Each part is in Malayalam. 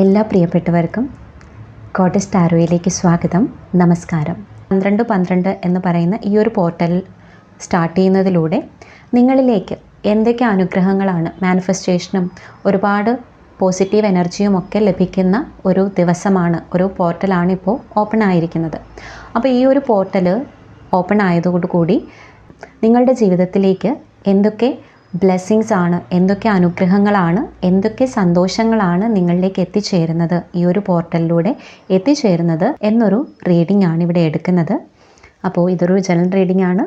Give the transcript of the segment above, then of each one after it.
എല്ലാ പ്രിയപ്പെട്ടവർക്കും കോട്ടസ് ടാരോയിലേക്ക് സ്വാഗതം നമസ്കാരം. പന്ത്രണ്ട് പന്ത്രണ്ട് എന്ന് പറയുന്ന ഈ ഒരു പോർട്ടൽ സ്റ്റാർട്ട് ചെയ്യുന്നതിലൂടെ നിങ്ങളിലേക്ക് എന്തൊക്കെ അനുഗ്രഹങ്ങളാണ് മാനിഫെസ്റ്റേഷനും ഒരുപാട് പോസിറ്റീവ് എനർജിയും ഒക്കെ ലഭിക്കുന്ന ഒരു ദിവസമാണ് ഒരു പോർട്ടലാണ് ഇപ്പോൾ ഓപ്പൺ ആയിരിക്കുന്നത്. അപ്പോൾ ഈ ഒരു പോർട്ടൽ ഓപ്പൺ ആയതോടുകൂടി നിങ്ങളുടെ ജീവിതത്തിലേക്ക് എന്തൊക്കെ ബ്ലെസ്സിങ്സ് ആണ്. എന്തൊക്കെ അനുഗ്രഹങ്ങളാണ് എന്തൊക്കെ സന്തോഷങ്ങളാണ് നിങ്ങളിലേക്ക് എത്തിച്ചേരുന്നത് ഈ ഒരു പോർട്ടലിലൂടെ എത്തിച്ചേരുന്നത് എന്നൊരു റീഡിംഗ് ആണ് ഇവിടെ എടുക്കുന്നത്. അപ്പോൾ ഇതൊരു ജനറൽ റീഡിംഗ് ആണ്.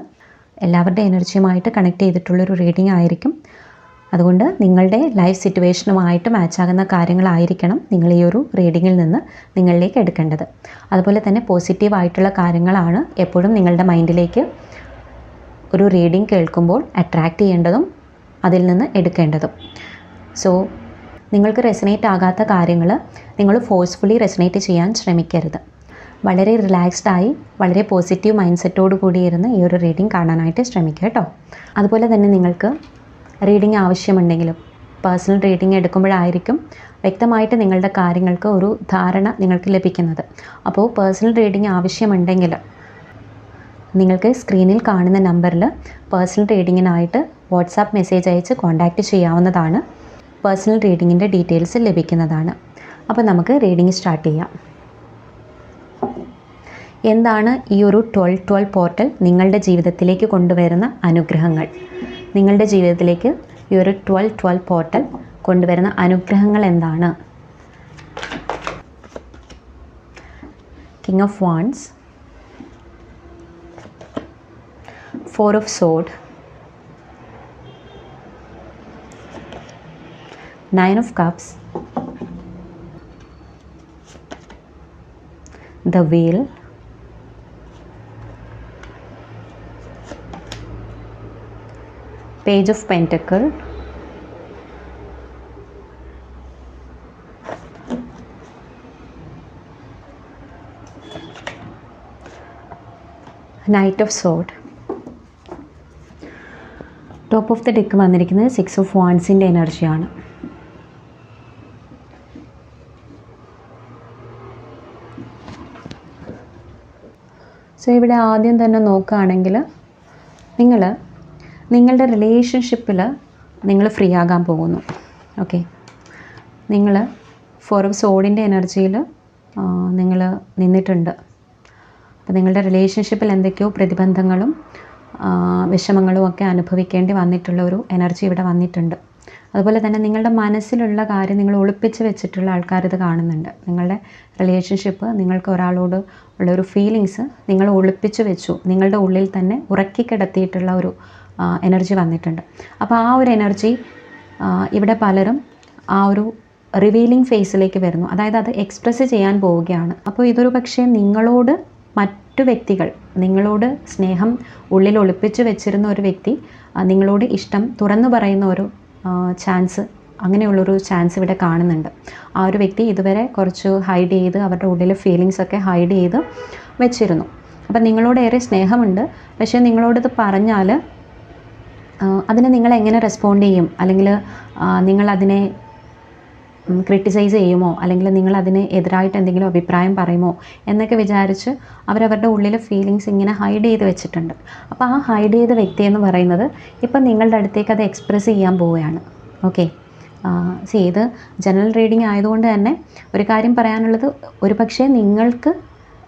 എല്ലാവരുടെ എനർജിയുമായിട്ട് കണക്ട് ചെയ്തിട്ടുള്ളൊരു റീഡിംഗ് ആയിരിക്കും. അതുകൊണ്ട് നിങ്ങളുടെ ലൈഫ് സിറ്റുവേഷനുമായിട്ട് മാച്ചാകുന്ന കാര്യങ്ങളായിരിക്കണം നിങ്ങൾ ഈ ഒരു റീഡിങ്ങിൽ നിന്ന് നിങ്ങളിലേക്ക് എടുക്കേണ്ടത്. അതുപോലെ തന്നെ പോസിറ്റീവ് ആയിട്ടുള്ള കാര്യങ്ങളാണ് എപ്പോഴും നിങ്ങളുടെ മൈൻഡിലേക്ക് ഒരു റീഡിംഗ് കേൾക്കുമ്പോൾ അട്രാക്റ്റ് ചെയ്യേണ്ടതും അതിൽ നിന്ന് എടുക്കേണ്ടതും. സോ നിങ്ങൾക്ക് റെസനേറ്റ് ആകാത്ത കാര്യങ്ങൾ നിങ്ങൾ ഫോഴ്സ്ഫുള്ളി റെസനേറ്റ് ചെയ്യാൻ ശ്രമിക്കരുത്. വളരെ റിലാക്സ്ഡ് ആയി വളരെ പോസിറ്റീവ് മൈൻഡ് കൂടി കൂടിയിരുന്ന് ഈ ഒരു റീഡിംഗ് കാണാനായിട്ട് ശ്രമിക്കുക കേട്ടോ. അതുപോലെ തന്നെ നിങ്ങൾക്ക് റീഡിംഗ് ആവശ്യമുണ്ടെങ്കിലും പേഴ്സണൽ റീഡിംഗ് എടുക്കുമ്പോഴായിരിക്കും വ്യക്തമായിട്ട് നിങ്ങളുടെ കാര്യങ്ങൾക്ക് ഒരു ധാരണ നിങ്ങൾക്ക് ലഭിക്കുന്നത്. അപ്പോൾ പേഴ്സണൽ റീഡിംഗ് ആവശ്യമുണ്ടെങ്കിൽ നിങ്ങൾക്ക് സ്ക്രീനിൽ കാണുന്ന നമ്പറിൽ പേഴ്സണൽ റീഡിങ്ങിനായിട്ട് വാട്സാപ്പ് മെസ്സേജ് അയച്ച് കോൺടാക്റ്റ് ചെയ്യാവുന്നതാണ്. പേഴ്സണൽ റീഡിങ്ങിന്റെ ഡീറ്റെയിൽസ് ലഭിക്കുന്നതാണ്. അപ്പോൾ നമുക്ക് റീഡിംഗ് സ്റ്റാർട്ട് ചെയ്യാം. എന്താണ് ഈ ഒരു ട്വൽവ് ട്വൽവ് പോർട്ടൽ നിങ്ങളുടെ ജീവിതത്തിലേക്ക് കൊണ്ടുവരുന്ന അനുഗ്രഹങ്ങൾ? നിങ്ങളുടെ ജീവിതത്തിലേക്ക് ഈ ഒരു ട്വൽവ് ട്വൽവ് പോർട്ടൽ കൊണ്ടുവരുന്ന അനുഗ്രഹങ്ങൾ എന്താണ്? King of wands four of sword nine of cups the wheel page of pentacle knight of sword top of the deck വന്നിരിക്കുന്നത് സിക്സ് ഓഫ് വാൺസിന്റെ എനർജിയാണ് സോ ഇവിടെ ആദ്യം തന്നെ നോക്കുകയാണെങ്കിൽ നിങ്ങൾ നിങ്ങളുടെ റിലേഷൻഷിപ്പിൽ നിങ്ങൾ ഫ്രീ ആകാൻ പോകുന്നു. ഓക്കെ നിങ്ങൾ ഫോർ ഓഫ് സോഡിന്റെ എനർജിയിൽ നിങ്ങൾ നിന്നിട്ടുണ്ട്. അപ്പോൾ നിങ്ങളുടെ റിലേഷൻഷിപ്പിൽ എന്തൊക്കെയോ പ്രതിബന്ധങ്ങളും വിഷമങ്ങളും ഒക്കെ അനുഭവിക്കേണ്ടി വന്നിട്ടുള്ള ഒരു എനർജി ഇവിടെ വന്നിട്ടുണ്ട്. അതുപോലെ തന്നെ നിങ്ങളുടെ മനസ്സിലുള്ള കാര്യം നിങ്ങൾ ഒളിപ്പിച്ച് വെച്ചിട്ടുള്ള ആൾക്കാർ ഇത് കാണുന്നുണ്ട്. നിങ്ങളുടെ റിലേഷൻഷിപ്പ് നിങ്ങൾക്ക് ഒരാളോട് ഉള്ള ഒരു ഫീലിങ്സ് നിങ്ങൾ ഒളിപ്പിച്ച് വെച്ചു. നിങ്ങളുടെ ഉള്ളിൽ തന്നെ ഉറക്കി കിടത്തിയിട്ടുള്ള ഒരു എനർജി വന്നിട്ടുണ്ട്. അപ്പോൾ ആ ഒരു എനർജി ഇവിടെ പലരും ആ ഒരു റിവീലിംഗ് ഫേസിലേക്ക് വരുന്നു. അതായത് അത് എക്സ്പ്രസ് ചെയ്യാൻ പോവുകയാണ്. അപ്പോൾ ഇതൊരു പക്ഷേ നിങ്ങളോട് മറ്റു വ്യക്തികൾ നിങ്ങളോട് സ്നേഹം ഉള്ളിൽ ഒളിപ്പിച്ച് വെച്ചിരുന്ന ഒരു വ്യക്തി നിങ്ങളോട് ഇഷ്ടം തുറന്നു പറയുന്ന ഒരു ചാൻസ് അങ്ങനെയുള്ളൊരു ചാൻസ് ഇവിടെ കാണുന്നുണ്ട്. ആ ഒരു വ്യക്തി ഇതുവരെ കുറച്ച് ഹൈഡ് ചെയ്ത് അവരുടെ ഉള്ളിലെ ഫീലിങ്സൊക്കെ ഹൈഡ് ചെയ്ത് വെച്ചിരുന്നു. അപ്പം നിങ്ങളോട് ഏറെ സ്നേഹമുണ്ട്. പക്ഷേ നിങ്ങളോടിത് പറഞ്ഞാൽ അതിന് നിങ്ങൾ എങ്ങനെ റെസ്പോണ്ട് ചെയ്യും? അല്ലെങ്കിൽ നിങ്ങളതിനെ ക്രിട്ടിസൈസ് ചെയ്യുമോ? അല്ലെങ്കിൽ നിങ്ങൾ അതിന് എതിരായിട്ട് എന്തെങ്കിലും അഭിപ്രായം പറയുമോ? എന്നൊക്കെ വിചാരിച്ച് അവരവരുടെ ഉള്ളിലെ ഫീലിങ്സ് ഇങ്ങനെ ഹൈഡ് ചെയ്ത് വെച്ചിട്ടുണ്ട്. അപ്പോൾ ആ ഹൈഡ് ചെയ്ത വ്യക്തി എന്ന് പറയുന്നത് ഇപ്പം നിങ്ങളുടെ അടുത്തേക്ക് അത് എക്സ്പ്രസ് ചെയ്യാൻ പോവുകയാണ്. ഓക്കെ സി ഇത് ജനറൽ റീഡിംഗ് ആയതുകൊണ്ട് തന്നെ ഒരു കാര്യം പറയാനുള്ളത് ഒരു പക്ഷേ നിങ്ങൾക്ക്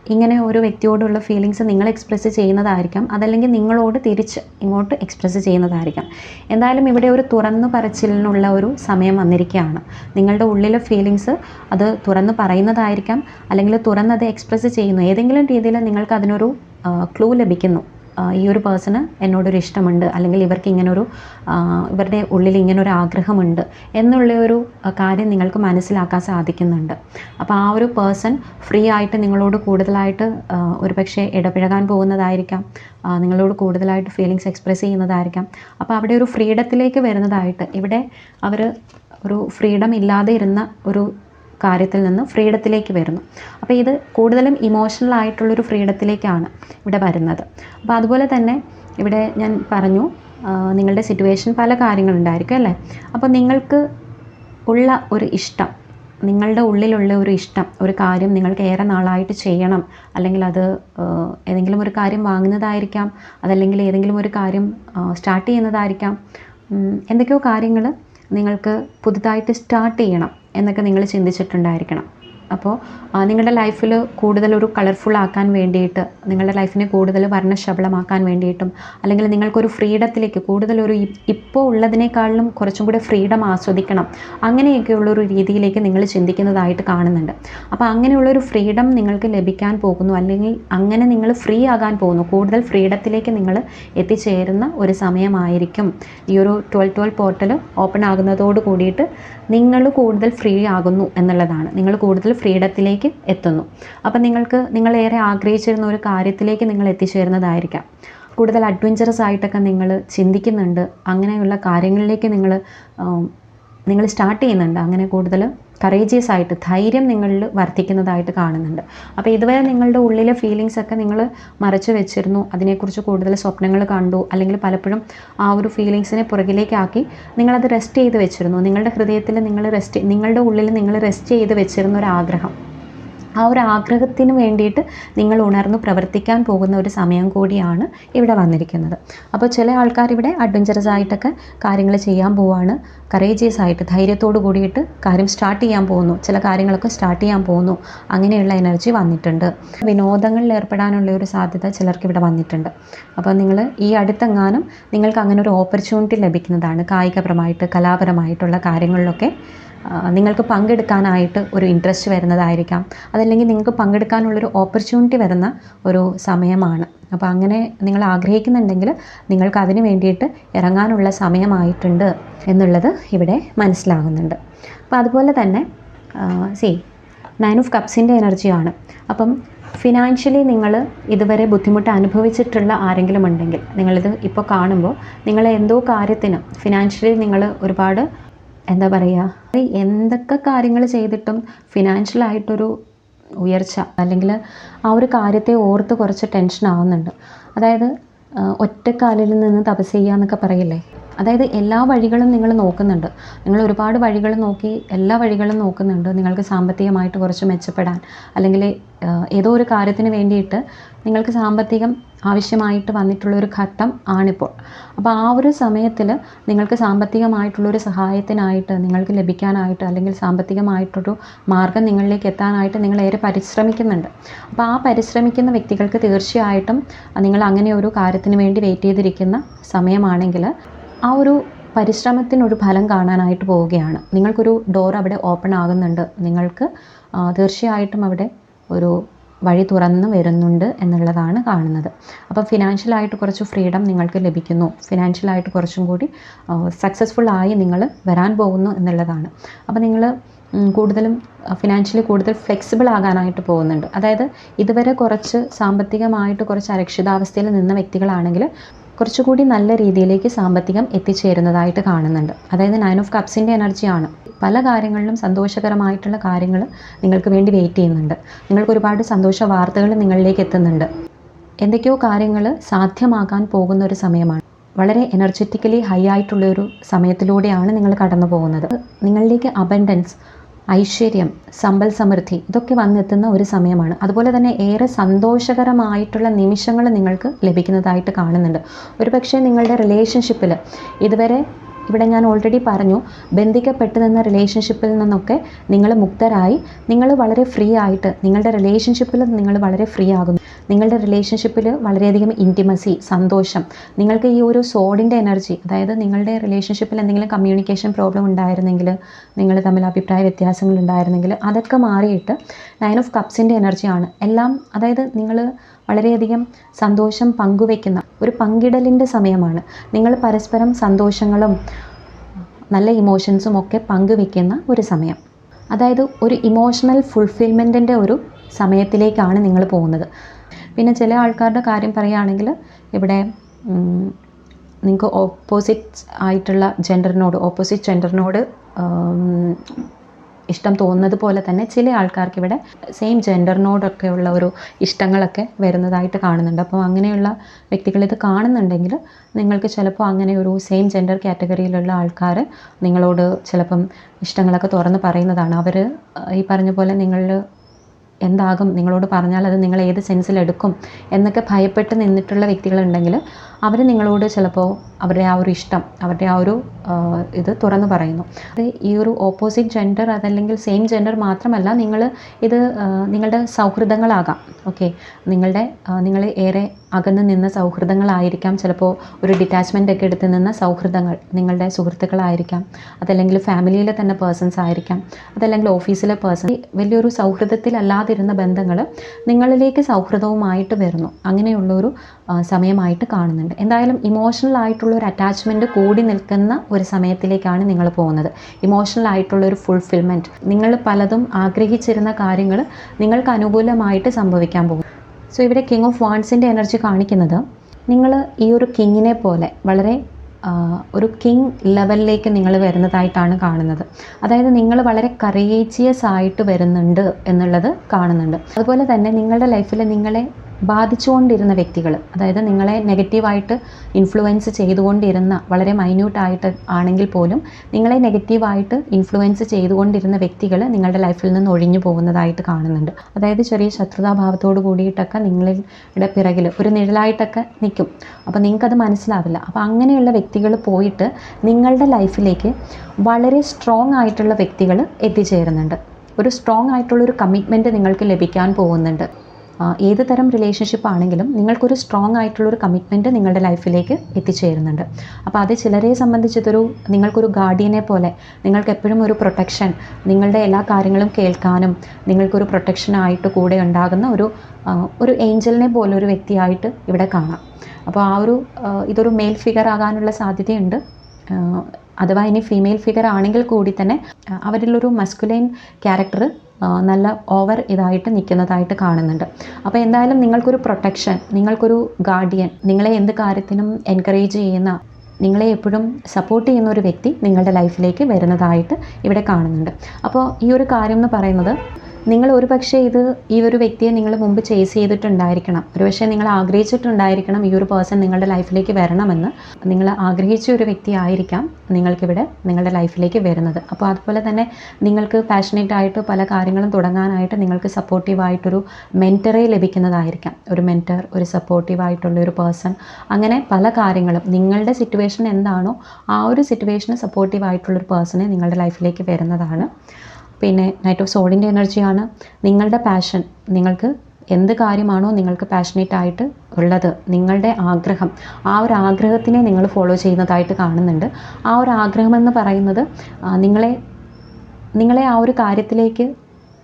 ഇങ്ങനെ ഒരു വ്യക്തിയോടുള്ള ഫീലിങ്സ് നിങ്ങൾ എക്സ്പ്രസ് ചെയ്യുന്നതായിരിക്കാം. അതല്ലെങ്കിൽ നിങ്ങളോട് തിരിച്ച് ഇങ്ങോട്ട് എക്സ്പ്രസ് ചെയ്യുന്നതായിരിക്കാം. എന്തായാലും ഇവിടെ ഒരു തുറന്നു പറച്ചിലിനുള്ള ഒരു സമയം വന്നിരിക്കുകയാണ്. നിങ്ങളുടെ ഉള്ളിലെ ഫീലിങ്സ് അത് തുറന്നു പറയുന്നതായിരിക്കാം. അല്ലെങ്കിൽ തുറന്നത് എക്സ്പ്രസ് ചെയ്യുന്നു. ഏതെങ്കിലും രീതിയിൽ നിങ്ങൾക്ക് അതിനൊരു ക്ലൂ ലഭിക്കുന്നു. ഈ ഒരു പേഴ്സണ് എന്നോടൊരു ഇഷ്ടമുണ്ട്. അല്ലെങ്കിൽ ഇവർക്ക് ഇങ്ങനൊരു ഇവരുടെ ഉള്ളിൽ ഇങ്ങനൊരു ആഗ്രഹമുണ്ട് എന്നുള്ള ഒരു കാര്യം നിങ്ങൾക്ക് മനസ്സിലാക്കാൻ സാധിക്കുന്നുണ്ട്. അപ്പോൾ ആ ഒരു പേഴ്സൺ ഫ്രീ ആയിട്ട് നിങ്ങളോട് കൂടുതലായിട്ട് ഒരു പക്ഷേ ഇടപഴകാൻ പോകുന്നതായിരിക്കാം. നിങ്ങളോട് കൂടുതലായിട്ട് ഫീലിങ്സ് എക്സ്പ്രസ് ചെയ്യുന്നതായിരിക്കാം. അപ്പോൾ അവിടെ ഒരു ഫ്രീഡത്തിലേക്ക് വരുന്നതായിട്ട് ഇവിടെ അവർ ഒരു ഫ്രീഡം ഇല്ലാതെ ഇരുന്ന ഒരു കാര്യത്തിൽ നിന്ന് ഫ്രീഡത്തിലേക്ക് വരുന്നു. അപ്പോൾ ഇത് കൂടുതലും ഇമോഷണൽ ആയിട്ടുള്ളൊരു ഫ്രീഡത്തിലേക്കാണ് ഇവിടെ വരുന്നത്. അപ്പോൾ അതുപോലെ തന്നെ ഇവിടെ ഞാൻ പറഞ്ഞു നിങ്ങളുടെ സിറ്റുവേഷൻ പല കാര്യങ്ങളുണ്ടായിരിക്കും അല്ലേ? അപ്പോൾ നിങ്ങൾക്ക് ഉള്ള ഒരു ഇഷ്ടം നിങ്ങളുടെ ഉള്ളിലുള്ള ഒരു ഇഷ്ടം ഒരു കാര്യം നിങ്ങൾക്ക് ഏറെ നാളായിട്ട് ചെയ്യണം അല്ലെങ്കിൽ അത് ഏതെങ്കിലും ഒരു കാര്യം വാങ്ങുന്നതായിരിക്കാം അതല്ലെങ്കിൽ ഏതെങ്കിലും ഒരു കാര്യം സ്റ്റാർട്ട് ചെയ്യുന്നതായിരിക്കാം. എന്തൊക്കെയോ കാര്യങ്ങൾ നിങ്ങൾക്ക് പുതുതായിട്ട് സ്റ്റാർട്ട് ചെയ്യണം. എന്നൊക്കെ നിങ്ങൾ ചിന്തിച്ചിട്ടുണ്ടായിരിക്കണം. അപ്പോൾ നിങ്ങളുടെ ലൈഫിൽ കൂടുതൽ ഒരു കളർഫുൾ ആക്കാൻ വേണ്ടിയിട്ട് നിങ്ങളുടെ ലൈഫിനെ കൂടുതൽ വർണശബളമാക്കാൻ വേണ്ടിയിട്ടും അല്ലെങ്കിൽ നിങ്ങൾക്കൊരു ഫ്രീഡത്തിലേക്ക് കൂടുതൽ ഒരു ഇപ്പോൾ ഉള്ളതിനേക്കാളിലും കുറച്ചും കൂടി ഫ്രീഡം ആസ്വദിക്കണം. അങ്ങനെയൊക്കെയുള്ളൊരു രീതിയിലേക്ക് നിങ്ങൾ ചിന്തിക്കുന്നതായിട്ട് കാണുന്നുണ്ട്. അപ്പോൾ അങ്ങനെയുള്ളൊരു ഫ്രീഡം നിങ്ങൾക്ക് ലഭിക്കാൻ പോകുന്നു അല്ലെങ്കിൽ അങ്ങനെ നിങ്ങൾ ഫ്രീ ആകാൻ പോകുന്നു കൂടുതൽ ഫ്രീഡത്തിലേക്ക് നിങ്ങൾ എത്തിച്ചേരുന്ന ഒരു സമയമായിരിക്കും. ഈ ഒരു ട്വൽവ് ട്വൽവ് പോർട്ടൽ ഓപ്പൺ ആകുന്നതോട് കൂടിയിട്ട് നിങ്ങൾ കൂടുതൽ ഫ്രീ ആകുന്നു എന്നുള്ളതാണ്. നിങ്ങൾ കൂടുതൽ ഫ്രീഡത്തിലേക്ക് എത്തുന്നു. അപ്പം നിങ്ങൾക്ക് നിങ്ങൾ ഏറെ ആഗ്രഹിച്ചിരുന്ന ഒരു കാര്യത്തിലേക്ക് നിങ്ങൾ എത്തിച്ചേരുന്നതായിരിക്കാം. കൂടുതൽ അഡ്വഞ്ചറസ് ആയിട്ടൊക്കെ നിങ്ങൾ ചിന്തിക്കുന്നുണ്ട്. അങ്ങനെയുള്ള കാര്യങ്ങളിലേക്ക് നിങ്ങൾ നിങ്ങൾ സ്റ്റാർട്ട് ചെയ്യുന്നുണ്ട്. അങ്ങനെ കൂടുതൽ കറേജിയസ് ആയിട്ട് ധൈര്യം നിങ്ങളിൽ വർദ്ധിക്കുന്നതായിട്ട് കാണുന്നുണ്ട്. അപ്പോൾ ഇതുവരെ നിങ്ങളുടെ ഉള്ളിലെ ഫീലിങ്സ് ഒക്കെ നിങ്ങൾ മറച്ചു വെച്ചിരുന്നു. അതിനെക്കുറിച്ച് കൂടുതൽ സ്വപ്നങ്ങൾ കണ്ടു. അല്ലെങ്കിൽ പലപ്പോഴും ആ ഒരു ഫീലിങ്സിനെ പുറകിലേക്കാക്കി നിങ്ങളത് റെസ്റ്റ് ചെയ്ത് വെച്ചിരുന്നു. നിങ്ങളുടെ ഹൃദയത്തിൽ നിങ്ങൾ റെസ്റ്റ് നിങ്ങളുടെ ഉള്ളിൽ നിങ്ങൾ റെസ്റ്റ് ചെയ്ത് വെച്ചിരുന്ന ഒരു ആഗ്രഹം. ആ ഒരു ആഗ്രഹത്തിന് വേണ്ടിയിട്ട് നിങ്ങൾ ഉണർന്നു പ്രവർത്തിക്കാൻ പോകുന്ന ഒരു സമയം കൂടിയാണ് ഇവിടെ വന്നിരിക്കുന്നത്. അപ്പോൾ ചില ആൾക്കാർ ഇവിടെ അഡ്വഞ്ചറസ് ആയിട്ടൊക്കെ കാര്യങ്ങൾ ചെയ്യാൻ പോവാണ്. കറേജിയസ് ആയിട്ട് ധൈര്യത്തോട് കൂടിയിട്ട് കാര്യം സ്റ്റാർട്ട് ചെയ്യാൻ പോകുന്നു. ചില കാര്യങ്ങളൊക്കെ സ്റ്റാർട്ട് ചെയ്യാൻ പോകുന്നു. അങ്ങനെയുള്ള എനർജി വന്നിട്ടുണ്ട്. വിനോദങ്ങളിൽ ഏർപ്പെടാനുള്ള ഒരു സാധ്യത ചിലർക്ക് ഇവിടെ വന്നിട്ടുണ്ട്. അപ്പോൾ നിങ്ങൾ ഈ അടുത്തെങ്ങാനും നിങ്ങൾക്ക് അങ്ങനെ ഒരു ഓപ്പർച്യൂണിറ്റി ലഭിക്കുന്നതാണ്. കായികപരമായിട്ട് കലാപരമായിട്ടുള്ള കാര്യങ്ങളിലൊക്കെ നിങ്ങൾക്ക് പങ്കെടുക്കാനായിട്ട് ഒരു ഇൻട്രസ്റ്റ് വരുന്നതായിരിക്കാം. അതല്ലെങ്കിൽ നിങ്ങൾക്ക് പങ്കെടുക്കാനുള്ളൊരു ഓപ്പർച്യൂണിറ്റി വരുന്ന ഒരു സമയമാണ്. അപ്പോൾ അങ്ങനെ നിങ്ങൾ ആഗ്രഹിക്കുന്നുണ്ടെങ്കിൽ നിങ്ങൾക്ക് അതിന് വേണ്ടിയിട്ട് ഇറങ്ങാനുള്ള സമയമായിട്ടുണ്ട് എന്നുള്ളത് ഇവിടെ മനസ്സിലാകുന്നുണ്ട്. അപ്പോൾ അതുപോലെ തന്നെ സി നയൻ ഓഫ് കപ്സിന്റെ എനർജിയാണ് അപ്പം ഫിനാൻഷ്യലി നിങ്ങൾ ഇതുവരെ ബുദ്ധിമുട്ട് അനുഭവിച്ചിട്ടുള്ള ആരെങ്കിലും ഉണ്ടെങ്കിൽ നിങ്ങളിത് ഇപ്പോൾ കാണുമ്പോൾ നിങ്ങൾ എന്തോ കാര്യത്തിന് ഫിനാൻഷ്യലി നിങ്ങൾ ഒരുപാട് എന്താ പറയുക എന്തൊക്കെ കാര്യങ്ങൾ ചെയ്തിട്ടും ഫിനാൻഷ്യലായിട്ടൊരു ഉയർച്ച അല്ലെങ്കിൽ ആ ഒരു കാര്യത്തെ ഓർത്ത് കുറച്ച് ടെൻഷൻ ആവുന്നുണ്ട്. അതായത് ഒറ്റക്കാലിൽ നിന്ന് തപസ് ചെയ്യുക എന്നൊക്കെ പറയില്ലേ? അതായത് എല്ലാ വഴികളും നിങ്ങൾ നോക്കുന്നുണ്ട്. നിങ്ങൾ ഒരുപാട് വഴികൾ നോക്കി എല്ലാ വഴികളും നോക്കുന്നുണ്ട്. നിങ്ങൾക്ക് സാമ്പത്തികമായിട്ട് കുറച്ച് മെച്ചപ്പെടാൻ അല്ലെങ്കിൽ ഏതോ ഒരു കാര്യത്തിന് വേണ്ടിയിട്ട് നിങ്ങൾക്ക് സാമ്പത്തികം ആവശ്യമായിട്ട് വന്നിട്ടുള്ളൊരു ഘട്ടം ആണിപ്പോൾ. അപ്പോൾ ആ ഒരു സമയത്തിൽ നിങ്ങൾക്ക് സാമ്പത്തികമായിട്ടുള്ളൊരു സഹായത്തിനായിട്ട് നിങ്ങൾക്ക് ലഭിക്കാനായിട്ട് അല്ലെങ്കിൽ സാമ്പത്തികമായിട്ടൊരു മാർഗം നിങ്ങളിലേക്ക് എത്താനായിട്ട് നിങ്ങൾ ഏറെ പരിശ്രമിക്കുന്നുണ്ട്. അപ്പോൾ ആ പരിശ്രമിക്കുന്ന വ്യക്തികൾക്ക് തീർച്ചയായിട്ടും നിങ്ങൾ അങ്ങനെ ഒരു കാര്യത്തിന് വേണ്ടി വെയിറ്റ് ചെയ്തിരിക്കുന്ന സമയമാണെങ്കിൽ ആ ഒരു പരിശ്രമത്തിനൊരു ഫലം കാണാനായിട്ട് പോവുകയാണ്. നിങ്ങൾക്കൊരു ഡോർ അവിടെ ഓപ്പൺ ആകുന്നുണ്ട്. നിങ്ങൾക്ക് തീർച്ചയായിട്ടും അവിടെ ഒരു വഴി തുറന്നു വരുന്നുണ്ട് എന്നുള്ളതാണ് കാണുന്നത്. അപ്പോൾ ഫിനാൻഷ്യലായിട്ട് കുറച്ച് ഫ്രീഡം നിങ്ങൾക്ക് ലഭിക്കുന്നു. ഫിനാൻഷ്യലായിട്ട് കുറച്ചും കൂടി സക്സസ്ഫുൾ ആയി നിങ്ങൾ വരാൻ പോകുന്നു എന്നുള്ളതാണ്. അപ്പോൾ നിങ്ങൾ കൂടുതലും ഫിനാൻഷ്യലി കൂടുതൽ ഫ്ലെക്സിബിൾ ആകാനായിട്ട് പോകുന്നുണ്ട്. അതായത് ഇതുവരെ കുറച്ച് സാമ്പത്തികമായിട്ട് കുറച്ച് അരക്ഷിതാവസ്ഥയിൽ നിന്ന വ്യക്തികളാണെങ്കിൽ കുറച്ചുകൂടി നല്ല രീതിയിലേക്ക് സാമ്പത്തികം എത്തിച്ചേരുന്നതായിട്ട് കാണുന്നുണ്ട്. അതായത് നയൻ ഓഫ് കപ്സിന്റെ എനർജിയാണ് പല കാര്യങ്ങളിലും സന്തോഷകരമായിട്ടുള്ള കാര്യങ്ങൾ നിങ്ങൾക്ക് വേണ്ടി വെയിറ്റ് ചെയ്യുന്നുണ്ട്. നിങ്ങൾക്ക് ഒരുപാട് സന്തോഷ വാർത്തകൾ നിങ്ങളിലേക്ക് എത്തുന്നുണ്ട്. എന്തൊക്കെയോ കാര്യങ്ങൾ സാധ്യമാകാൻ പോകുന്ന ഒരു സമയമാണ്. വളരെ എനർജറ്റിക്കലി ഹൈ ആയിട്ടുള്ള ഒരു സമയത്തിലൂടെയാണ് നിങ്ങൾ കടന്നു പോകുന്നത് നിങ്ങളിലേക്ക് അബൻഡൻസ് ഐശ്വര്യം സമ്പൽ സമൃദ്ധി ഇതൊക്കെ വന്നെത്തുന്ന ഒരു സമയമാണ്. അതുപോലെ തന്നെ ഏറെ സന്തോഷകരമായിട്ടുള്ള നിമിഷങ്ങൾ നിങ്ങൾക്ക് ലഭിക്കുന്നതായിട്ട് കാണുന്നുണ്ട്. ഒരുപക്ഷെ നിങ്ങളുടെ റിലേഷൻഷിപ്പിൽ ഇതുവരെ ഇവിടെ ഞാൻ ഓൾറെഡി പറഞ്ഞു ബന്ധിക്കപ്പെട്ട് നിന്ന റിലേഷൻഷിപ്പിൽ നിന്നൊക്കെ നിങ്ങൾ മുക്തരായി നിങ്ങൾ വളരെ ഫ്രീ ആയിട്ട് നിങ്ങളുടെ റിലേഷൻഷിപ്പിൽ നിങ്ങൾ വളരെ ഫ്രീ ആകുന്നു. നിങ്ങളുടെ റിലേഷൻഷിപ്പിൽ വളരെയധികം ഇന്റിമസി സന്തോഷം. നിങ്ങൾക്ക് ഈ ഒരു സോഡിന്റെ എനർജി അതായത് നിങ്ങളുടെ റിലേഷൻഷിപ്പിൽ എന്തെങ്കിലും കമ്മ്യൂണിക്കേഷൻ പ്രോബ്ലം ഉണ്ടായിരുന്നെങ്കിൽ നിങ്ങൾ തമ്മിൽ അഭിപ്രായ വ്യത്യാസങ്ങൾ ഉണ്ടായിരുന്നെങ്കിൽ അതൊക്കെ മാറിയിട്ട് നയൻ ഓഫ് കപ്സിന്റെ എനർജിയാണ് എല്ലാം അതായത് നിങ്ങൾ വളരെയധികം സന്തോഷം പങ്കുവെക്കുന്ന ഒരു പങ്കിടലിന്റെ സമയമാണ്. നിങ്ങൾ പരസ്പരം സന്തോഷങ്ങളും നല്ല ഇമോഷൻസും ഒക്കെ പങ്കുവെക്കുന്ന ഒരു സമയം. അതായത് ഒരു ഇമോഷണൽ ഫുൾഫിൽമെന്റിന്റെ ഒരു സമയത്തിലേക്കാണ് നിങ്ങൾ പോകുന്നത്. പിന്നെ ചില ആൾക്കാരുടെ കാര്യം പറയുകയാണെങ്കിൽ ഇവിടെ നിങ്ങൾക്ക് ഓപ്പോസിറ്റ് ആയിട്ടുള്ള ജെൻഡറിനോട് ഓപ്പോസിറ്റ് ജെൻഡറിനോട് ഇഷ്ടം തോന്നുന്നത് പോലെ തന്നെ ചില ആൾക്കാർക്ക് ഇവിടെ സെയിം ജെൻഡറിനോടൊക്കെ ഉള്ള ഒരു ഇഷ്ടങ്ങളൊക്കെ വരുന്നതായിട്ട് കാണുന്നുണ്ട്. അപ്പോൾ അങ്ങനെയുള്ള വ്യക്തികൾ ഇത് കാണുന്നുണ്ടെങ്കിൽ നിങ്ങൾക്ക് ചിലപ്പോൾ അങ്ങനെ ഒരു സെയിം ജെൻഡർ കാറ്റഗറിയിലുള്ള ആൾക്കാർ നിങ്ങളോട് ചിലപ്പം ഇഷ്ടങ്ങളൊക്കെ തുറന്ന് പറയുന്നതാണ്. അവർ ഈ പറഞ്ഞ പോലെ നിങ്ങൾ എന്താകും? നിങ്ങളോട് പറഞ്ഞാൽ അത് നിങ്ങൾ ഏത് സെൻസിലെടുക്കും എന്നൊക്കെ ഭയപ്പെട്ട് നിന്നിട്ടുള്ള വ്യക്തികളുണ്ടെങ്കിൽ അവർ നിങ്ങളോട് ചിലപ്പോൾ അവരുടെ ആ ഒരു ഇഷ്ടം അവരുടെ ആ ഒരു ഇത് തുറന്നു പറയുന്നു. അത് ഈ ഒരു ഓപ്പോസിറ്റ് ജെൻഡർ അതല്ലെങ്കിൽ സെയിം ജെൻഡർ മാത്രമല്ല നിങ്ങൾ ഇത് നിങ്ങളുടെ സൗഹൃദങ്ങളാകാം. ഓക്കെ നിങ്ങളുടെ നിങ്ങൾ ഏറെ അകന്ന് നിന്ന സൗഹൃദങ്ങളായിരിക്കാം. ചിലപ്പോൾ ഒരു ഡിറ്റാച്ച്മെന്റ് ഒക്കെ എടുത്ത് നിന്ന സൗഹൃദങ്ങൾ നിങ്ങളുടെ സുഹൃത്തുക്കളായിരിക്കാം. അതല്ലെങ്കിൽ ഫാമിലിയിലെ തന്നെ പേഴ്സൺസ് ആയിരിക്കാം. അതല്ലെങ്കിൽ ഓഫീസിലെ പേഴ്സൺ വലിയൊരു സൗഹൃദത്തിലല്ലാതിരുന്ന ബന്ധങ്ങൾ നിങ്ങളിലേക്ക് സൗഹൃദവുമായിട്ട് വരുന്നു. അങ്ങനെയുള്ളൊരു സമയമായിട്ട് കാണുന്നുണ്ട്. എന്തായാലും ഇമോഷണൽ ആയിട്ടുള്ള ഒരു അറ്റാച്ച്മെന്റ് കൂടി നിൽക്കുന്ന ഒരു സമയത്തിലേക്കാണ് നിങ്ങൾ പോകുന്നത്. ഇമോഷണൽ ആയിട്ടുള്ള ഒരു ഫുൾഫിൽമെന്റ് നിങ്ങൾ പലതും ആഗ്രഹിച്ചിരുന്ന കാര്യങ്ങൾ നിങ്ങൾക്ക് അനുകൂലമായിട്ട് സംഭവിക്കാൻ പോകും. സോ ഇവിടെ കിങ് ഓഫ് വാൺസിന്റെ എനർജി കാണിക്കുന്നത് നിങ്ങൾ ഈ ഒരു കിങ്ങിനെ പോലെ വളരെ ഒരു കിങ് ലെവലിലേക്ക് നിങ്ങൾ വരുന്നതായിട്ടാണ് കാണുന്നത്. അതായത് നിങ്ങൾ വളരെ കറേജിയസ് ആയിട്ട് വരുന്നുണ്ട് എന്നുള്ളത് കാണുന്നുണ്ട്. അതുപോലെ തന്നെ നിങ്ങളുടെ ലൈഫിൽ നിങ്ങളെ ബാധിച്ചുകൊണ്ടിരുന്ന വ്യക്തികൾ അതായത് നിങ്ങളെ നെഗറ്റീവായിട്ട് ഇൻഫ്ലുവൻസ് ചെയ്തുകൊണ്ടിരുന്ന വളരെ മൈന്യൂട്ടായിട്ട് ആണെങ്കിൽ പോലും നിങ്ങളെ നെഗറ്റീവായിട്ട് ഇൻഫ്ലുവൻസ് ചെയ്തുകൊണ്ടിരുന്ന വ്യക്തികൾ നിങ്ങളുടെ ലൈഫിൽ നിന്ന് ഒഴിഞ്ഞു പോകുന്നതായിട്ട് കാണുന്നുണ്ട്. അതായത് ചെറിയ ശത്രുതാഭാവത്തോട് കൂടിയിട്ടൊക്കെ നിങ്ങളുടെ പിറകിൽ ഒരു നിഴലായിട്ടൊക്കെ നിൽക്കും. അപ്പോൾ നിങ്ങൾക്കത് മനസ്സിലാവില്ല. അപ്പോൾ അങ്ങനെയുള്ള വ്യക്തികൾ പോയിട്ട് നിങ്ങളുടെ ലൈഫിലേക്ക് വളരെ സ്ട്രോങ് ആയിട്ടുള്ള വ്യക്തികൾ എത്തിച്ചേരുന്നുണ്ട്. ഒരു സ്ട്രോങ് ആയിട്ടുള്ളൊരു കമ്മിറ്റ്മെന്റ് നിങ്ങൾക്ക് ലഭിക്കാൻ പോകുന്നുണ്ട്. ഏത് തരം റിലേഷൻഷിപ്പ് ആണെങ്കിലും നിങ്ങൾക്കൊരു സ്ട്രോങ് ആയിട്ടുള്ളൊരു കമ്മിറ്റ്മെന്റ് നിങ്ങളുടെ ലൈഫിലേക്ക് എത്തിച്ചേരുന്നുണ്ട്. അപ്പോൾ അത് ചിലരെ സംബന്ധിച്ചിതൊരു നിങ്ങൾക്കൊരു ഗാർഡിയനെ പോലെ നിങ്ങൾക്ക് എപ്പോഴും ഒരു പ്രൊട്ടക്ഷൻ നിങ്ങളുടെ എല്ലാ കാര്യങ്ങളും കേൾക്കാനും നിങ്ങൾക്കൊരു പ്രൊട്ടക്ഷനായിട്ട് കൂടെ ഉണ്ടാകുന്ന ഒരു ഒരു ഏഞ്ചലിനെ പോലെ ഒരു വ്യക്തിയായിട്ട് ഇവിടെ കാണാം. അപ്പോൾ ആ ഒരു ഇതൊരു മെയിൽ ഫിഗർ ആകാനുള്ള സാധ്യതയുണ്ട്. അഥവാ ഇനി ഫീമെയിൽ ഫിഗർ ആണെങ്കിൽ കൂടി തന്നെ അവരിലൊരു മസ്കുലൈൻ ക്യാരക്ടർ നല്ല ഓവർ ഇതായിട്ട് നിൽക്കുന്നതായിട്ട് കാണുന്നുണ്ട്. അപ്പോൾ എന്തായാലും നിങ്ങൾക്കൊരു പ്രൊട്ടക്ഷൻ നിങ്ങൾക്കൊരു ഗാർഡിയൻ നിങ്ങളെ എന്ത് കാര്യത്തിനും എൻകറേജ് ചെയ്യുന്ന നിങ്ങളെ എപ്പോഴും സപ്പോർട്ട് ചെയ്യുന്ന ഒരു വ്യക്തി നിങ്ങളുടെ ലൈഫിലേക്ക് വരുന്നതായിട്ട് ഇവിടെ കാണുന്നുണ്ട്. അപ്പോൾ ഈ ഒരു കാര്യം എന്ന് പറയുന്നത് നിങ്ങൾ ഒരു പക്ഷേ ഇത് ഈ ഒരു വ്യക്തിയെ നിങ്ങൾ മുമ്പ് ചേസ് ചെയ്തിട്ടുണ്ടായിരിക്കണം. ഒരു പക്ഷേ നിങ്ങൾ ആഗ്രഹിച്ചിട്ടുണ്ടായിരിക്കണം ഈ ഒരു പേഴ്സൺ നിങ്ങളുടെ ലൈഫിലേക്ക് വരണമെന്ന്. നിങ്ങൾ ആഗ്രഹിച്ച ഒരു വ്യക്തി ആയിരിക്കാം നിങ്ങൾക്കിവിടെ നിങ്ങളുടെ ലൈഫിലേക്ക് വരുന്നത്. അപ്പോൾ അതുപോലെ തന്നെ നിങ്ങൾക്ക് പാഷനേറ്റ് ആയിട്ട് പല കാര്യങ്ങളും തുടങ്ങാനായിട്ട് നിങ്ങൾക്ക് സപ്പോർട്ടീവായിട്ടൊരു മെന്ററെ ലഭിക്കുന്നതായിരിക്കാം. ഒരു മെന്റർ ഒരു സപ്പോർട്ടീവായിട്ടുള്ള ഒരു പേഴ്സൺ അങ്ങനെ പല കാര്യങ്ങളും നിങ്ങളുടെ സിറ്റുവേഷൻ എന്താണോ ആ ഒരു സിറ്റുവേഷന് സപ്പോർട്ടീവായിട്ടുള്ളൊരു പേഴ്സണെ നിങ്ങളുടെ ലൈഫിലേക്ക് വരുന്നതാണ്. പിന്നെ നൈറ്റ് ഓഫ് സോഡിന്റെ എനർജിയാണ് നിങ്ങളുടെ പാഷൻ നിങ്ങൾക്ക് എന്ത് കാര്യമാണോ നിങ്ങൾക്ക് പാഷനേറ്റ് ആയിട്ട് ഉള്ളത് നിങ്ങളുടെ ആഗ്രഹം ആ ഒരു ആഗ്രഹത്തിനെ നിങ്ങൾ ഫോളോ ചെയ്യുന്നതായിട്ട് കാണുന്നുണ്ട്. ആ ഒരു ആഗ്രഹം എന്ന് പറയുന്നത് നിങ്ങളെ നിങ്ങളെ ആ ഒരു കാര്യത്തിലേക്ക്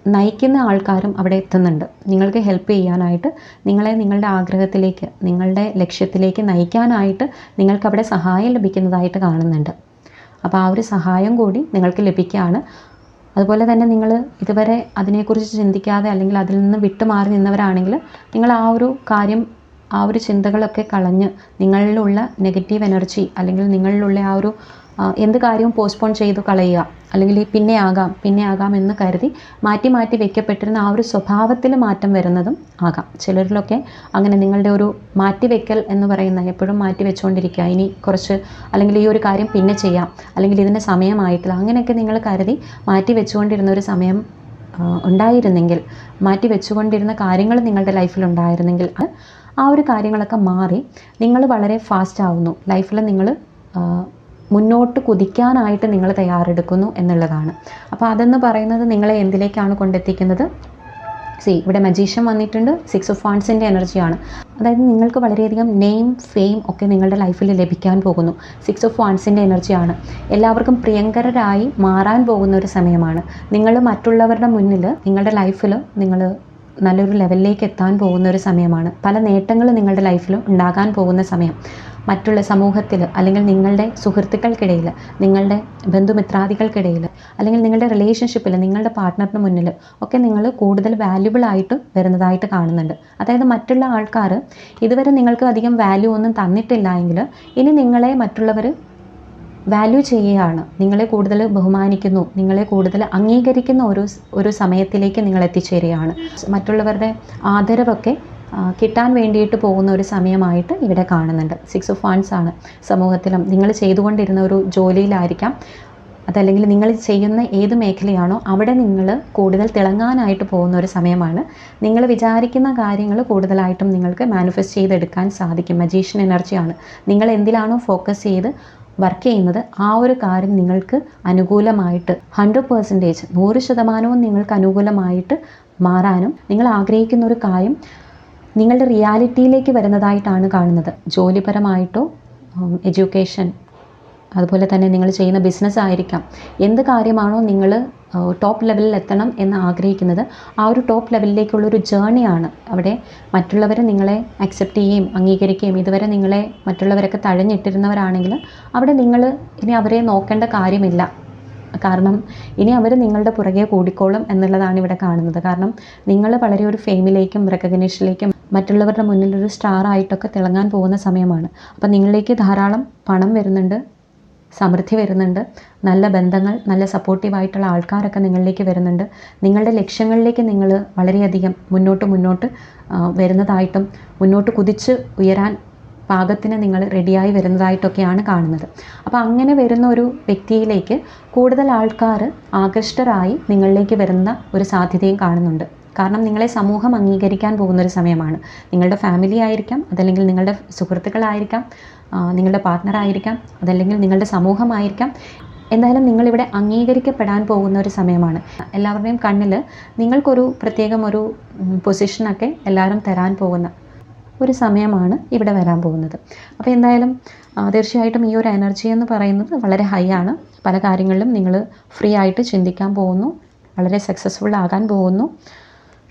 നയിക്കുന്ന ആൾക്കാരും അവിടെ എത്തുന്നുണ്ട്. നിങ്ങൾക്ക് ഹെൽപ്പ് ചെയ്യാനായിട്ട് നിങ്ങളെ നിങ്ങളുടെ ആഗ്രഹത്തിലേക്ക് നിങ്ങളുടെ ലക്ഷ്യത്തിലേക്ക് നയിക്കാനായിട്ട് നിങ്ങൾക്കവിടെ സഹായം ലഭിക്കുന്നതായിട്ട് കാണുന്നുണ്ട്. അപ്പോൾ ആ ഒരു സഹായം കൂടി നിങ്ങൾക്ക് ലഭിക്കുകയാണ്. അതുപോലെ തന്നെ നിങ്ങൾ ഇതുവരെ അതിനെക്കുറിച്ച് ചിന്തിക്കാതെ അല്ലെങ്കിൽ അതിൽ നിന്ന് വിട്ടുമാറി നിന്നവരാണെങ്കിൽ നിങ്ങൾ ആ ഒരു കാര്യം ആ ഒരു ചിന്തകളൊക്കെ കളഞ്ഞ് നിങ്ങളിലുള്ള നെഗറ്റീവ് എനർജി അല്ലെങ്കിൽ നിങ്ങളിലുള്ള ആ ഒരു എന്ത് കാര്യവും പോസ്റ്റ്പോൺ ചെയ്തു കളയുക. അല്ലെങ്കിൽ പിന്നെ ആകാം പിന്നെ ആകാം എന്ന് കരുതി മാറ്റി മാറ്റി വെക്കപ്പെട്ടിരുന്ന ആ ഒരു സ്വഭാവത്തിൽ മാറ്റം വരുന്നതും ആകാം. ചിലരിലൊക്കെ അങ്ങനെ നിങ്ങളുടെ ഒരു മാറ്റി വെക്കൽ എന്ന് പറയുന്ന എപ്പോഴും മാറ്റി വെച്ചുകൊണ്ടിരിക്കുക ഇനി കുറച്ച് അല്ലെങ്കിൽ ഈ ഒരു കാര്യം പിന്നെ ചെയ്യാം അല്ലെങ്കിൽ ഇതിന് സമയമായിട്ടില്ല അങ്ങനെയൊക്കെ നിങ്ങൾ കരുതി മാറ്റി വെച്ചുകൊണ്ടിരുന്ന ഒരു സമയം ഉണ്ടായിരുന്നെങ്കിൽ മാറ്റി വെച്ചുകൊണ്ടിരുന്ന കാര്യങ്ങൾ നിങ്ങളുടെ ലൈഫിൽ ഉണ്ടായിരുന്നെങ്കിൽ ആ ഒരു കാര്യങ്ങളൊക്കെ മാറി നിങ്ങൾ വളരെ ഫാസ്റ്റ് ആവുന്നു. ലൈഫിൽ നിങ്ങൾ മുന്നോട്ട് കുതിക്കാനായിട്ട് നിങ്ങൾ തയ്യാറെടുക്കുന്നു എന്നുള്ളതാണ്. അപ്പോൾ അതെന്ന് പറയുന്നത് നിങ്ങളെ എന്തിലേക്കാണ് കൊണ്ടെത്തിക്കുന്നത്? സി ഇവിടെ മജീഷ്യൻ വന്നിട്ടുണ്ട്. സിക്സ് ഓഫ് ഫാൻസിന്റെ എനർജിയാണ് അതായത് നിങ്ങൾക്ക് വളരെയധികം നെയിം ഫെയിം ഒക്കെ നിങ്ങളുടെ ലൈഫിൽ ലഭിക്കാൻ പോകുന്നു. സിക്സ് ഓഫ് വാൺസിന്റെ എനർജിയാണ് എല്ലാവർക്കും പ്രിയങ്കരരായി മാറാൻ പോകുന്ന ഒരു സമയമാണ്. നിങ്ങൾ മറ്റുള്ളവരുടെ മുന്നിൽ നിങ്ങളുടെ ലൈഫിൽ നിങ്ങൾ നല്ലൊരു ലെവലിലേക്ക് എത്താൻ പോകുന്ന ഒരു സമയമാണ്. പല നേട്ടങ്ങൾ നിങ്ങളുടെ ലൈഫിൽ ഉണ്ടാകാൻ പോകുന്ന സമയം. മറ്റുള്ള സമൂഹത്തിൽ അല്ലെങ്കിൽ നിങ്ങളുടെ സുഹൃത്തുക്കൾക്കിടയിൽ നിങ്ങളുടെ ബന്ധുമിത്രാദികൾക്കിടയിൽ അല്ലെങ്കിൽ നിങ്ങളുടെ റിലേഷൻഷിപ്പിൽ നിങ്ങളുടെ പാർട്ട്ണറിന് മുന്നിൽ ഒക്കെ നിങ്ങൾ കൂടുതൽ വാല്യുബിൾ ആയിട്ട് വരുന്നതായിട്ട് കാണുന്നുണ്ട്. അതായത് മറ്റുള്ള ആൾക്കാർ ഇതുവരെ നിങ്ങൾക്ക് അധികം വാല്യൂ ഒന്നും തന്നിട്ടില്ല എങ്കിൽ ഇനി നിങ്ങളെ മറ്റുള്ളവർ വാല്യൂ ചെയ്യുകയാണ്. നിങ്ങളെ കൂടുതൽ ബഹുമാനിക്കുന്നു നിങ്ങളെ കൂടുതൽ അംഗീകരിക്കുന്ന ഒരു ഒരു സമയത്തിലേക്ക് നിങ്ങൾ എത്തിച്ചേരുകയാണ്. മറ്റുള്ളവരുടെ ആദരവൊക്കെ കിട്ടാൻ വേണ്ടിയിട്ട് പോകുന്ന ഒരു സമയമായിട്ട് ഇവിടെ കാണുന്നുണ്ട്. സിക്സ് ഓഫ് വൺസ് ആണ് സമൂഹത്തിലും. നിങ്ങൾ ചെയ്തുകൊണ്ടിരുന്ന ഒരു ജോലിയിലായിരിക്കാം. അതല്ലെങ്കിൽ നിങ്ങൾ ചെയ്യുന്ന ഏത് മേഖലയാണോ അവിടെ നിങ്ങൾ കൂടുതൽ തിളങ്ങാനായിട്ട് പോകുന്ന ഒരു സമയമാണ്. നിങ്ങൾ വിചാരിക്കുന്ന കാര്യങ്ങൾ കൂടുതലായിട്ടും നിങ്ങൾക്ക് മാനിഫെസ്റ്റ് ചെയ്തെടുക്കാൻ സാധിക്കും. മജീഷ്യൻ എനർജിയാണ് നിങ്ങൾ എന്തിലാണോ ഫോക്കസ് ചെയ്ത് വർക്ക് ചെയ്യുന്നത് ആ ഒരു കാര്യം നിങ്ങൾക്ക് അനുകൂലമായിട്ട് ഹൺഡ്രഡ് പെർസെന്റേജ് നൂറ് ശതമാനവും നിങ്ങൾക്ക് അനുകൂലമായിട്ട് മാറാനും നിങ്ങൾ ആഗ്രഹിക്കുന്ന ഒരു കാര്യം നിങ്ങളുടെ റിയാലിറ്റിയിലേക്ക് വരുന്നതായിട്ടാണ് കാണുന്നത്. ജോലിപരമായിട്ടോ എഡ്യൂക്കേഷൻ അതുപോലെ തന്നെ നിങ്ങൾ ചെയ്യുന്ന ബിസിനസ് ആയിരിക്കാം. എന്ത് കാര്യമാണോ നിങ്ങൾ ടോപ്പ് ലെവലിൽ എത്തണം എന്ന് ആഗ്രഹിക്കുന്നത് ആ ഒരു ടോപ്പ് ലെവലിലേക്കുള്ള ഒരു ജേണിയാണ് അവിടെ മറ്റുള്ളവർ നിങ്ങളെ അക്സെപ്റ്റ് ചെയ്യുകയും അംഗീകരിക്കുകയും ഇതുവരെ നിങ്ങളെ മറ്റുള്ളവരൊക്കെ തഴഞ്ഞിട്ടിരുന്നവരാണെങ്കിൽ അവിടെ നിങ്ങൾ ഇനി അവരെ നോക്കേണ്ട കാര്യമില്ല. കാരണം ഇനി അവർ നിങ്ങളുടെ പുറകെ കൂടിക്കോളും എന്നുള്ളതാണ് ഇവിടെ കാണുന്നത്. കാരണം നിങ്ങൾ വളരെ ഒരു ഫെയിമിലേക്കും റെക്കഗ്നേഷനിലേക്കും മറ്റുള്ളവരുടെ മുന്നിൽ ഒരു സ്റ്റാർ ആയിട്ടൊക്കെ തിളങ്ങാൻ പോകുന്ന സമയമാണ്. അപ്പം നിങ്ങളിലേക്ക് ധാരാളം പണം വരുന്നുണ്ട് സമൃദ്ധി വരുന്നുണ്ട് നല്ല ബന്ധങ്ങൾ നല്ല സപ്പോർട്ടീവായിട്ടുള്ള ആൾക്കാരൊക്കെ നിങ്ങളിലേക്ക് വരുന്നുണ്ട്. നിങ്ങളുടെ ലക്ഷ്യങ്ങളിലേക്ക് നിങ്ങൾ വളരെയധികം മുന്നോട്ട് മുന്നോട്ട് വരുന്നതായിട്ടും മുന്നോട്ട് കുതിച്ച് ഉയരാൻ പാകത്തിന് നിങ്ങൾ റെഡിയായി വരുന്നതായിട്ടൊക്കെയാണ് കാണുന്നത്. അപ്പോൾ അങ്ങനെ വരുന്ന ഒരു വ്യക്തിയിലേക്ക് കൂടുതൽ ആൾക്കാർ ആകൃഷ്ടരായി നിങ്ങളിലേക്ക് വരുന്ന ഒരു സാധ്യതയും കാണുന്നുണ്ട്. കാരണം നിങ്ങളെ സമൂഹം അംഗീകരിക്കാൻ പോകുന്ന ഒരു സമയമാണ്. നിങ്ങളുടെ ഫാമിലി ആയിരിക്കാം അതല്ലെങ്കിൽ നിങ്ങളുടെ സുഹൃത്തുക്കളായിരിക്കാം നിങ്ങളുടെ നിങ്ങളുടെ പാർട്ട്ണറായിരിക്കാം അതല്ലെങ്കിൽ നിങ്ങളുടെ സമൂഹമായിരിക്കാം എന്തായാലും നിങ്ങളിവിടെ അംഗീകരിക്കപ്പെടാൻ പോകുന്ന ഒരു സമയമാണ്. എല്ലാവരുടെയും കണ്ണിൽ നിങ്ങൾക്കൊരു പ്രത്യേകം ഒരു പൊസിഷനൊക്കെ എല്ലാവരും തരാൻ പോകുന്ന ഒരു സമയമാണ് ഇവിടെ വരാൻ പോകുന്നത്. അപ്പോൾ എന്തായാലും തീർച്ചയായിട്ടും ഈ ഒരു എനർജി എന്ന് പറയുന്നത് വളരെ ഹൈ ആണ്. പല കാര്യങ്ങളിലും നിങ്ങൾ ഫ്രീ ആയിട്ട് ചിന്തിക്കാൻ പോകുന്നു. വളരെ സക്സസ്ഫുൾ ആകാൻ പോകുന്നു.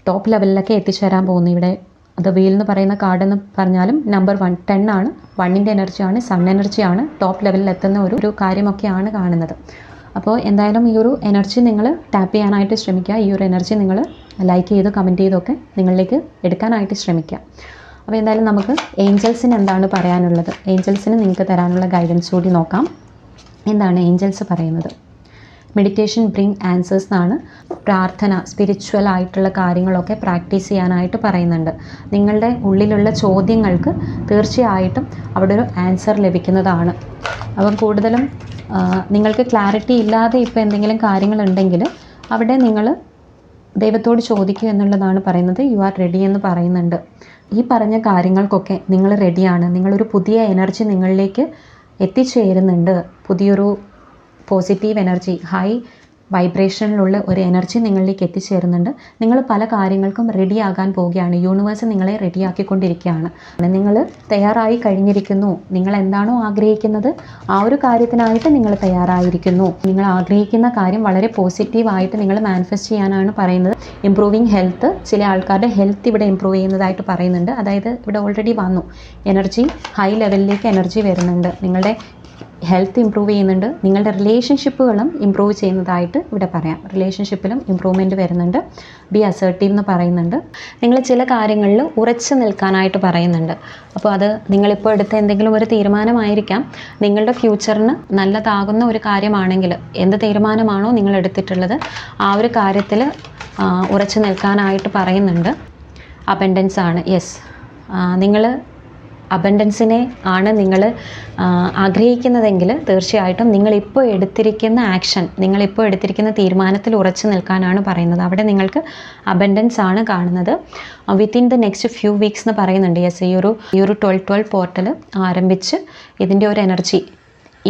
ടോപ്പ് ലെവലിലൊക്കെ എത്തിച്ചേരാൻ പോകുന്നു ഇവിടെ. അത് വീൽ എന്ന് പറയുന്ന കാർഡ് എന്ന് പറഞ്ഞാലും നമ്പർ വൺ ടെൻ ആണ്. വണ്ണിന്റെ എനർജിയാണ് സൺ എനർജിയാണ് ടോപ്പ് ലെവലിൽ എത്തുന്ന ഒരു ഒരു കാര്യമൊക്കെയാണ് കാണുന്നത്. അപ്പോൾ എന്തായാലും ഈ ഒരു എനർജി നിങ്ങൾ ടാപ്പ് ചെയ്യാനായിട്ട് ശ്രമിക്കുക. ഈ ഒരു എനർജി നിങ്ങൾ ലൈക്ക് ചെയ്ത് കമന്റ് ചെയ്തൊക്കെ നിങ്ങളിലേക്ക് എടുക്കാനായിട്ട് ശ്രമിക്കുക. അപ്പോൾ എന്തായാലും നമുക്ക് ഏഞ്ചൽസിന് എന്താണ് പറയാനുള്ളത്? ഏഞ്ചൽസിന് നിങ്ങൾക്ക് തരാനുള്ള ഗൈഡൻസ് കൂടി നോക്കാം. എന്താണ് ഏഞ്ചൽസ് പറയുന്നത്? മെഡിറ്റേഷൻ ബ്രിങ് ആൻസേഴ്സ് എന്നാണ് പ്രാർത്ഥന സ്പിരിച്വൽ ആയിട്ടുള്ള കാര്യങ്ങളൊക്കെ പ്രാക്ടീസ് ചെയ്യാനായിട്ട് പറയുന്നുണ്ട്. നിങ്ങളുടെ ഉള്ളിലുള്ള ചോദ്യങ്ങൾക്ക് തീർച്ചയായിട്ടും അവിടെ ഒരു ആൻസർ ലഭിക്കുന്നതാണ്. അപ്പം കൂടുതലും നിങ്ങൾക്ക് ക്ലാരിറ്റി ഇല്ലാതെ ഇപ്പോൾ എന്തെങ്കിലും കാര്യങ്ങളുണ്ടെങ്കിൽ അവിടെ നിങ്ങൾ ദൈവത്തോട് ചോദിക്കുക എന്നുള്ളതാണ് പറയുന്നത്. യു ആർ റെഡി എന്ന് പറയുന്നുണ്ട്. ഈ പറഞ്ഞ കാര്യങ്ങൾക്കൊക്കെ നിങ്ങൾ റെഡിയാണ് നിങ്ങളൊരു പുതിയ എനർജി നിങ്ങളിലേക്ക് എത്തിച്ചേരുന്നുണ്ട്. പുതിയൊരു പോസിറ്റീവ് എനർജി ഹൈ വൈബ്രേഷനിലുള്ള ഒരു എനർജി നിങ്ങളിലേക്ക് എത്തിച്ചേരുന്നുണ്ട്. നിങ്ങൾ പല കാര്യങ്ങൾക്കും റെഡി ആകാൻ പോവുകയാണ്. യൂണിവേഴ്സ് നിങ്ങളെ റെഡിയാക്കിക്കൊണ്ടിരിക്കുകയാണ് നിങ്ങൾ തയ്യാറായി കഴിഞ്ഞിരിക്കുന്നു. നിങ്ങൾ എന്താണോ ആഗ്രഹിക്കുന്നത് ആ ഒരു കാര്യത്തിനായിട്ട് നിങ്ങൾ തയ്യാറായിരിക്കുന്നു. നിങ്ങൾ ആഗ്രഹിക്കുന്ന കാര്യം വളരെ പോസിറ്റീവായിട്ട് നിങ്ങൾ മാനിഫെസ്റ്റ് ചെയ്യാനാണ് പറയുന്നത്. ഇമ്പ്രൂവിങ് ഹെൽത്ത് ചില ആൾക്കാരുടെ ഹെൽത്ത് ഇവിടെ ഇമ്പ്രൂവ് ചെയ്യുന്നതായിട്ട് പറയുന്നുണ്ട്. അതായത് ഇവിടെ ഓൾറെഡി വന്നു. എനർജി ഹൈ ലെവലിലേക്ക് എനർജി വരുന്നുണ്ട്. നിങ്ങളുടെ ഹെൽത്ത് ഇമ്പ്രൂവ് ചെയ്യുന്നുണ്ട്. നിങ്ങളുടെ റിലേഷൻഷിപ്പുകളും ഇമ്പ്രൂവ് ചെയ്യുന്നതായിട്ട് ഇവിടെ പറയാം. റിലേഷൻഷിപ്പിലും ഇമ്പ്രൂവ്മെന്റ് വരുന്നുണ്ട്. ബി അസേർട്ടീവ് എന്ന് പറയുന്നുണ്ട്. നിങ്ങൾ ചില കാര്യങ്ങളിൽ ഉറച്ചു നിൽക്കാനായിട്ട് പറയുന്നുണ്ട്. അപ്പോൾ അത് നിങ്ങളിപ്പോൾ എടുത്ത എന്തെങ്കിലും ഒരു തീരുമാനമായിരിക്കാം. നിങ്ങളുടെ ഫ്യൂച്ചറിന് നല്ലതാകുന്ന ഒരു കാര്യമാണെങ്കിൽ എന്ത് തീരുമാനമാണോ നിങ്ങൾ എടുത്തിട്ടുള്ളത് ആ ഒരു കാര്യത്തിൽ ഉറച്ചു നിൽക്കാനായിട്ട് പറയുന്നുണ്ട്. അബൻഡൻസ് ആണ്. യെസ് നിങ്ങൾ അബൻഡൻസിനെ ആണ് നിങ്ങൾ ആഗ്രഹിക്കുന്നതെങ്കിൽ തീർച്ചയായിട്ടും നിങ്ങളിപ്പോൾ എടുത്തിരിക്കുന്ന ആക്ഷൻ നിങ്ങളിപ്പോൾ എടുത്തിരിക്കുന്ന തീരുമാനത്തിൽ ഉറച്ചു നിൽക്കാനാണ് പറയുന്നത്. അവിടെ നിങ്ങൾക്ക് അബൻഡൻസ് ആണ് കാണുന്നത്. Within the next few weeks എന്ന് പറയുന്നുണ്ട്. യെസ് ഈ ഒരു ഈ ഒരു ട്വൽവ് ട്വൽവ് പോർട്ടൽ ആരംഭിച്ച് ഇതിന്റെ ഒരു എനർജി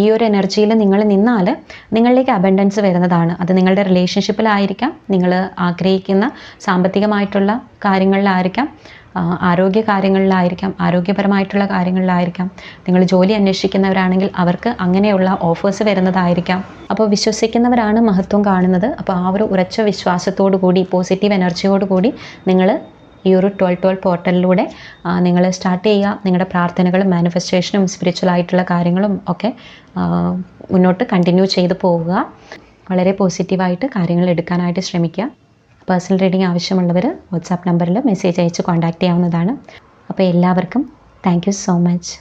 ഈ ഒരു എനർജിയിൽ നിങ്ങൾ നിന്നാൽ നിങ്ങളിലേക്ക് അബൻഡൻസ് വരുന്നതാണ്. അത് നിങ്ങളുടെ റിലേഷൻഷിപ്പിലായിരിക്കാം നിങ്ങൾ ആഗ്രഹിക്കുന്ന സാമ്പത്തികമായിട്ടുള്ള കാര്യങ്ങളിലായിരിക്കാം. ആരോഗ്യ കാര്യങ്ങളിലായിരിക്കാം. ആരോഗ്യപരമായിട്ടുള്ള കാര്യങ്ങളിലായിരിക്കാം. നിങ്ങൾ ജോലി അന്വേഷിക്കുന്നവരാണെങ്കിൽ അവർക്ക് അങ്ങനെയുള്ള ഓഫേഴ്സ് വരുന്നതായിരിക്കാം. അപ്പോൾ വിശ്വസിക്കുന്നവരാണ് മഹത്വം കാണുന്നത്. അപ്പോൾ ആ ഒരു ഉറച്ച വിശ്വാസത്തോടു കൂടി പോസിറ്റീവ് എനർജിയോട് കൂടി നിങ്ങൾ ഈ ഒരു ട്വൽവ് ട്വൽവ് പോർട്ടലിലൂടെ നിങ്ങൾ സ്റ്റാർട്ട് ചെയ്യുക. നിങ്ങളുടെ പ്രാർത്ഥനകളും മാനിഫെസ്റ്റേഷനും സ്പിരിച്വൽ ആയിട്ടുള്ള കാര്യങ്ങളും ഒക്കെ മുന്നോട്ട് കണ്ടിന്യൂ ചെയ്ത് പോവുക. വളരെ പോസിറ്റീവായിട്ട് കാര്യങ്ങൾ എടുക്കാനായിട്ട് ശ്രമിക്കുക. പേഴ്സണൽ റീഡിംഗ് ആവശ്യമുള്ളവർ വാട്സാപ്പ് നമ്പറിൽ മെസ്സേജ് അയച്ച് കോൺടാക്റ്റ് ചെയ്യാവുന്നതാണ്. അപ്പോൾ എല്ലാവർക്കും താങ്ക് സോ മച്ച്